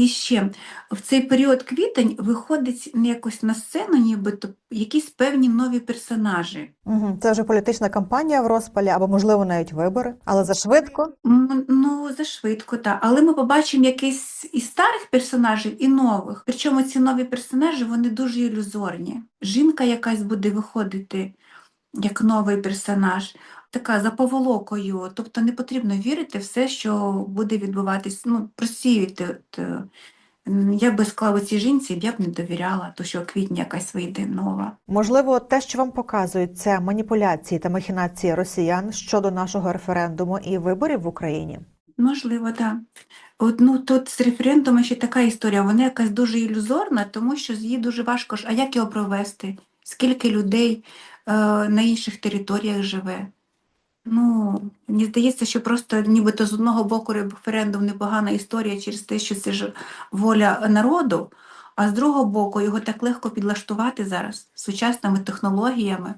І ще в цей період квітень виходить якось на сцену, нібито якісь певні нові персонажі. Угу. Це вже політична кампанія в розпалі, або можливо навіть вибори, але зашвидко. М, Ну, зашвидко, так. Але ми побачимо якийсь і старих персонажів, і нових. Причому ці нові персонажі вони дуже ілюзорні. Жінка якась буде виходити як новий персонаж, така за поволокою. Тобто не потрібно вірити в все, що буде відбуватись, ну, просіювати. От, е, я би сказала цій жінці, я б не довіряла, то що в квітні якась вийде нова. Можливо, те, що вам показують, це маніпуляції та махінації росіян щодо нашого референдуму і виборів в Україні. Можливо, так. От, ну, тут з референдумом ще така історія, вона якась дуже ілюзорна, тому що її дуже важко ж, а як його провести? Скільки людей на інших територіях живе? Ну, мені здається, що просто нібито з одного боку референдум непогана історія через те, що це ж воля народу, а з другого боку його так легко підлаштувати зараз сучасними технологіями.